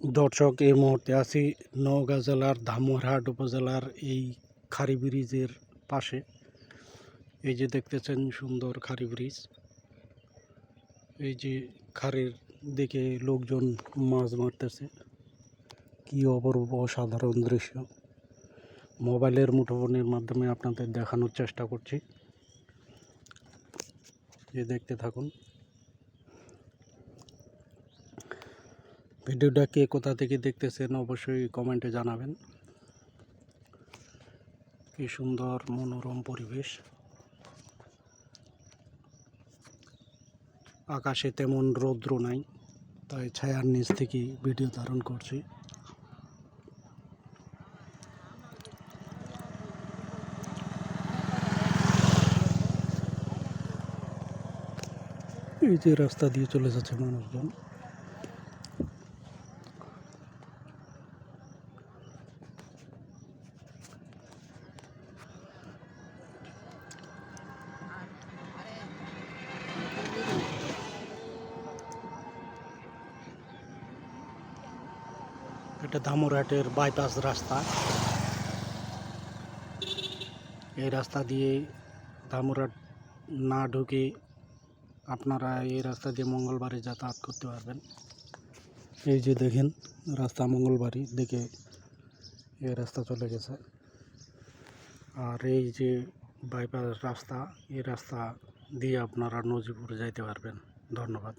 দর্শক, এই মুহূর্তে আছি নওগাঁ জেলার ধামরহাট উপজেলার এই খারি ব্রিজের পাশে। এই যে দেখতেছেন সুন্দর খারি ব্রিজ। এই যে খারির দিকে লোকজন মাছ মারতেছে। কি অপরূপ অসাধারণ দৃশ্য। মোবাইলের মুঠোফোনের মাধ্যমে আপনাদের দেখানোর চেষ্টা করছি। যে দেখতে থাকুন। ভিডিওটা কে কোথা থেকে দেখতেছেন অবশ্যই কমেন্টে জানাবেন। কি সুন্দর মনোরম পরিবেশ। আকাশে তেমন রৌদ্র নাই, তাই ছায়ার নিচ থেকে ভিডিও ধারণ করছি। এই যে রাস্তা দিয়ে চলে যাচ্ছে মানুষজন। এটা ধামুরহাটের বাইপাস রাস্তা। এই রাস্তা দিয়ে ধামুরহাট না ঢুকে আপনারা এই রাস্তা দিয়ে মঙ্গলবারে যাতায়াত করতে পারবেন। এই যে দেখেন, রাস্তা মঙ্গলবাড়ি দেখে এই রাস্তা চলে গেছে। আর এই যে বাইপাস রাস্তা, এই রাস্তা দিয়ে আপনারা নজিপুর যাইতে পারবেন। ধন্যবাদ।